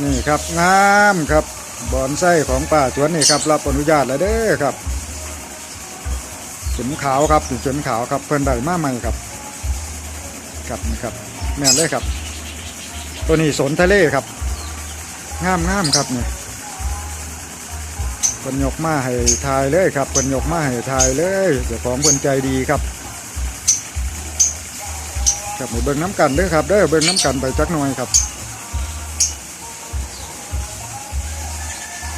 นี่ครับงามครับบอนไส้ของป่าสวนนี่ครับรับอนุญาตแล้วเด้อครับเข็มขาวครับเข็มขาวครับเพิ่นได้มาใหม่ครับครับนี่ครับแม่นเลยครับ ตัวนี้สนทะเลครับงามงามครับเนี่ยเพิ่นยกมาให้ทายเลยครับเพิ่นยกมาให้ทายเลยเจ้าของเพิ่นใจดีครับครับให้เบิ่งน้ำกันเด้อครับเด้อเบิ่งน้ำกันไปจักหน่อยครับ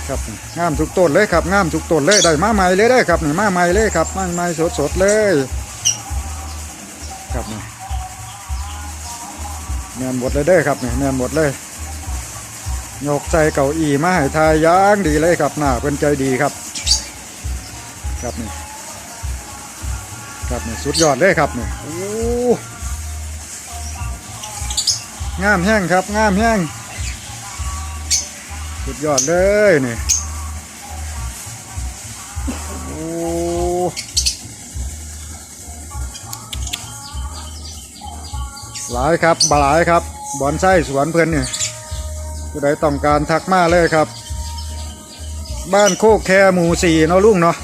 ครับงามทุกต้นเลยครับงามทุกต้นเลยได้มาใหม่เลยได้ครับนี่มาใหม่เลยครับมาใหม่สดสดๆเลย ครับนี่แมนหมดเลยเด้ครับนี่แมนหมดเลยยกใจเก่าอีมาให้ทายอยางดีเลยครับหน้าเป็นใจดีครับ ครับนี่ครับนี่สุดยอดเลยครับนี่โอ้งามแห้งครับงามแห้ง สุดยอดเลยนี่โอ้หลายครับบหลายครับบอนไส้สวนเพื่อนนี่ผู้ใดต้องการทักมาเลยครับ บ้านโคกแคหมู่สี่เนาะลุงเนาะ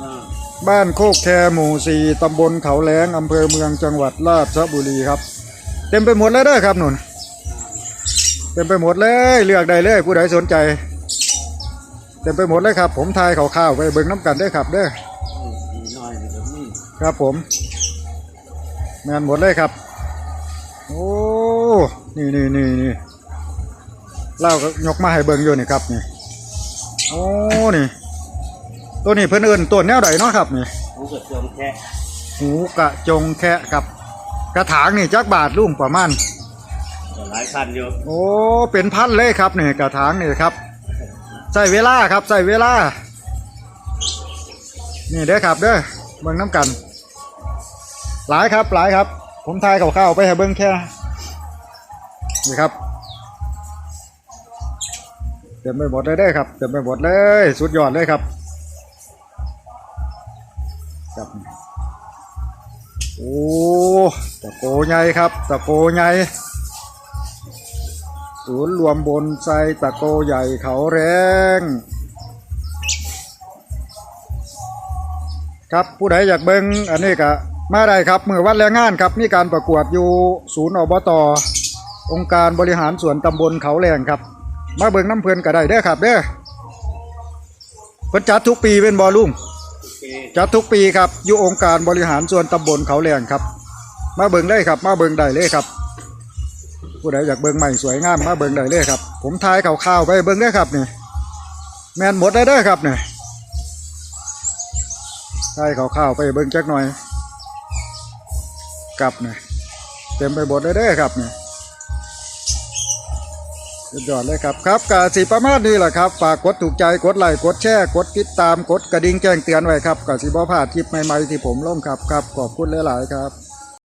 อ่าบ้านโคกแคหมู่สี่ตำบลเขาแหลงอำเภอเมืองจังหวัดราชบุรีครับ เต็มไปหมดเลยเด้อครับหนุน เต็มไปหมดเลยเลือกได้เลยผู้ใดสนใจ เต็มไปหมดเลยครับ ผมทายข่าวๆไปเบิ่งน้ำกันได้อครับเด้อมีน้อยนี่ก็มีครับผมแมนหมดเลยครับ โอ้นี่นี่นี่นี่เล่าก็ยกมาให้เบิ่งอยู่นี่ครับนี่โอ้นี่ ตัวนี้เพิ่นเอิ้นต้นแนวใดเนาะครับนี่หูกระจงแค่หูกระจงแคะกับกระถางนี่จักบาทลุงประมาณก็ หลายคันอยู่โอ้เป็นพันเลยครับเนี่ยกระถางนี่ครับใส่เวลาครับใส่เวลา นี่เด้อครับเด้อเบิ่งน้ำกัน หลายครับหลายครับ ผมทายข่าวๆไปให้เบิ่งแค่นี่ครับเต็มไปหมดเลยเด้อครับเต็มไปหมดเลย สุดยอดเลยครับครับโอ้ตะโกใหญ่ครับตะโกใหญ่ ศูนย์รวมบนไซตะโกใหญ่เขาแรง ครับผู้ใดอยากเบิงอันนี้ก็มาได้ครับมือวัดแรงงานครับ มีการประกวดอยู่ศูนย์อบตองค์การบริหารส่วนตำบลเขาแรงครับ มาเบิงน้ำเพลินก็ได้เด้อครับเด้อเพิ่นจัดทุกปีเป็นบอลุ่งโอเคจัดทุกปีครับอยู่องค์การบริหารส่วนตำบลเขาแรงครับ มาเบิงได้ครับ มาเบิงได้เลยครับ ผู้ใดอยากเบิงใหม่สวยงามมาเบิงได้เลยครับ ผมทายข่าวๆไปเบิงได้ครับนี่แมนหมดได้เด้ครับนี่ทายข่าวๆไปเบิงจักหน่อย กลับนี่เต็มไปหมดได้เด้ครับนี่สุดยอดเลยครับครับกาสีประมาณนี้แหละครับฝากกดถูกใจกดไลค์กดแชร์กดติดตามกดกระดิ่งแจ้งเตือนไว้ครับกาสีบ่พลาดคลิปใหม่ๆที่ผมลงครับครับขอบคุณหลายๆครับ